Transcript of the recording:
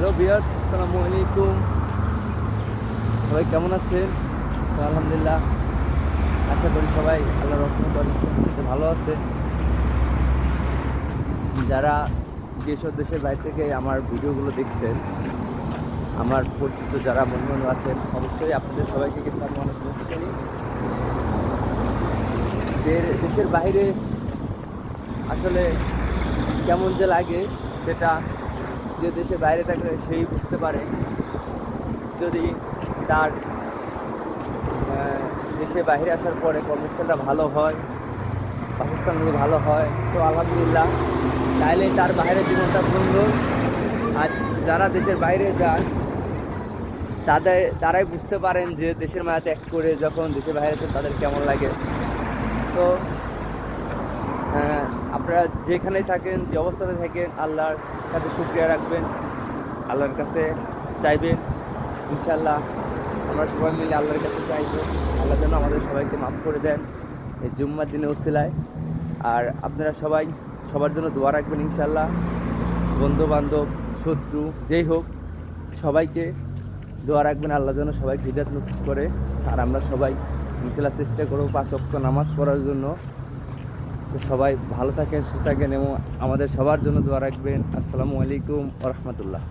Hello বিয়ার্স আসসালামু আলাইকুম। সবাই কেমন আছেন? আলহামদুলিল্লাহ, আশা করি সবাই আল্লাহ রহমত অবশ্যই ভালো আছে। যারা যেসব দেশের বাইরে থেকে আমার ভিডিওগুলো দেখছেন, আমার পরিচিত যারা বন্ধু আছেন, অবশ্যই আপনাদের সবাইকে কিন্তু আমি অনেক যে দেশের বাইরে আসলে কেমন যে লাগে, সেটা যে দেশে বাইরে থাকলে সেই বুঝতে পারে যদি তার দেশে বাইরে আসার পরে কর্মস্থলটা ভালো হয়, বাসস্থান যদি ভালো হয়, তো আলহামদুলিল্লাহ। তাহলে তার বাইরের জীবনটা সুন্দর। আর যারা দেশের বাইরে যান, তাদের, তারাই বুঝতে পারেন যে দেশের মায়া ত্যাগ করে যখন দেশের বাইরে যান তাদের কেমন লাগে। সো আপনারা যেখানেই থাকেন, যে অবস্থাতে থাকেন, আল্লাহর কাছে শুক্রিয়া রাখবেন। আল্লাহর কাছে চাইবেন ইনশাল্লাহ আমরা সবাই মিলে আল্লাহর কাছে চাইব। আল্লাহ যেন আমাদের সবাইকে মাফ করে দেন এই জুম্মার দিনে ওসিলায় আর আপনারা সবাই সবার জন্য দোয়া রাখবেন ইনশাল্লাহ বন্ধু বান্ধব শত্রু, যেই হোক, সবাইকে দোয়া রাখবেন। আল্লাহ যেন সবাই হিদাত নসিব করে। আর আমরা সবাই ইনশাল্লাহ চেষ্টা করব পাঁচ অক্ট নামাজ পড়ার জন্য। তো সবাই ভালো থাকেন, সুস্থ থাকেন এবং আমাদের সবার জন্য দোয়া রাখবেন। আসসালামু আলাইকুম রহমতুল্লাহ।